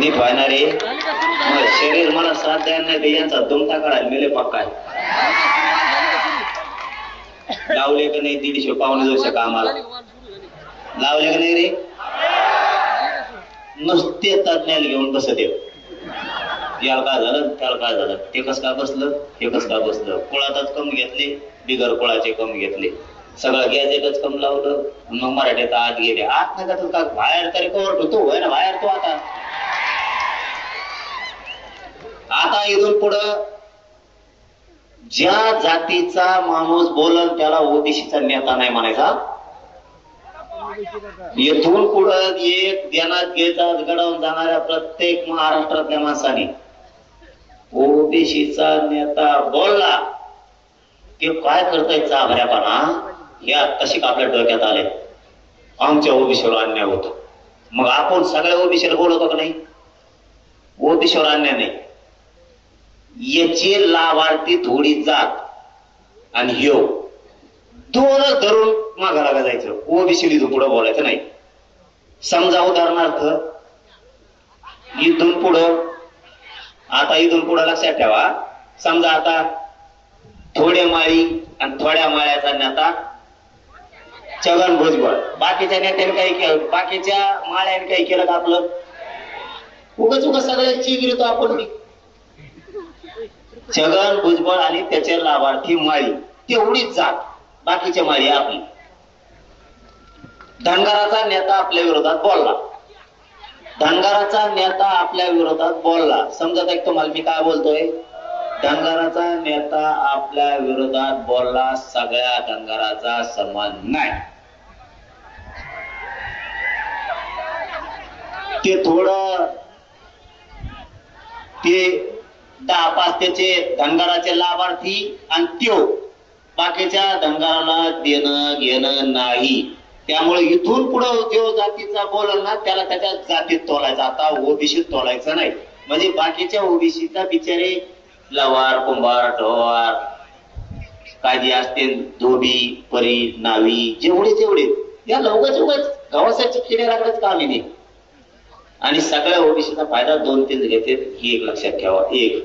नीट व्हायणार रे शरीर मला साथ द्यायला नाही ते यांचा दुमटा काढायला मेले पक्का लावले का नाही दीडशे पावणे दोनशे कामाला लावले का नाही रे? नुसते तज्ञाला घेऊन बसत येऊ याला काय झालं? त्याला काय झालं? ते कस का बसलं? हे कस का बसलं? कुळातच कम घेतले बिगर कुळाचे कम घेतले. सगळं गॅजेटच कम लावलं. मग मराठीत आत गेले. आत नाही का का बाहेर तरी कवर तो होय ना बाहेर तो आता. आता इथून पुढं ज्या जातीचा माणूस बोलल त्याला ओबीसीचा नेता नाही म्हणायचा. येथून पुढं एक ध्यानात घेता घडवून जाणाऱ्या प्रत्येक महाराष्ट्रातल्या माणसाने ओबीसीचा नेता बोलला ते काय करताय चाभऱ्यापणा? हे कशी आपल्या डोक्यात आले? आमच्या ओबीसीवर अन्याय होतो. मग आपण सगळ्या ओबीसीला बोलवतो का नाही? ओबीसीवर अन्याय नाही. याचे लाभार्थी थोडी जात आणि ह्यो. दोनच धरून मागा लागा जायचं ओबीसी पुढं बोलायचं नाही. समजा उदाहरणार्थ इथून पुढं आता इथून पुढं लक्षात ठेवा. समजा आता थोड्या माळी आणि थोड्या माळ्याचा नेता छगन भुजबळ. बाकीच्या नेत्याने काही केलं बाकीच्या माळ्याने काही केलं का आपलं? उगाच उगच सगळ्यांची गिरतो आपण छगन भुजबळ आणि त्याचे लाभार्थी माळी. तेवढीच जात. बाकीच्या माळी आपली. धनगराचा नेता आपल्या विरोधात बोलला. धनगराचा नेता आपल्या विरोधात बोलला. समजत आहे तुम्हाला? मी काय बोलतोय? धनगराचा नेता आपल्या विरोधात बोलला. सगळ्या धनगराचा सन्मान नाही. ते थोडं ते त्या पाच त्याचे धनगराचे लाभार्थी आणि त्यो बाकीच्या धनगराला देणं घेणं नाही. त्यामुळे इथून पुढे जो जातीचा बोलल ना त्याला त्याच्या जातीत तोलायचा. आता ओबीसीत तोलायचं नाही. म्हणजे बाकीच्या ओबीसीचा बिचारे लवार कुंभार ढोवार काय जे असतील धोबी परी नावी जेवढे जेवढे या लवकरच उगाच गावासाठी किड्यालाकडच कामी नाही. आणि सगळ्या ओबीसीचा फायदा दोन तीन घेते. ही एक लक्षात ठेवा. एक.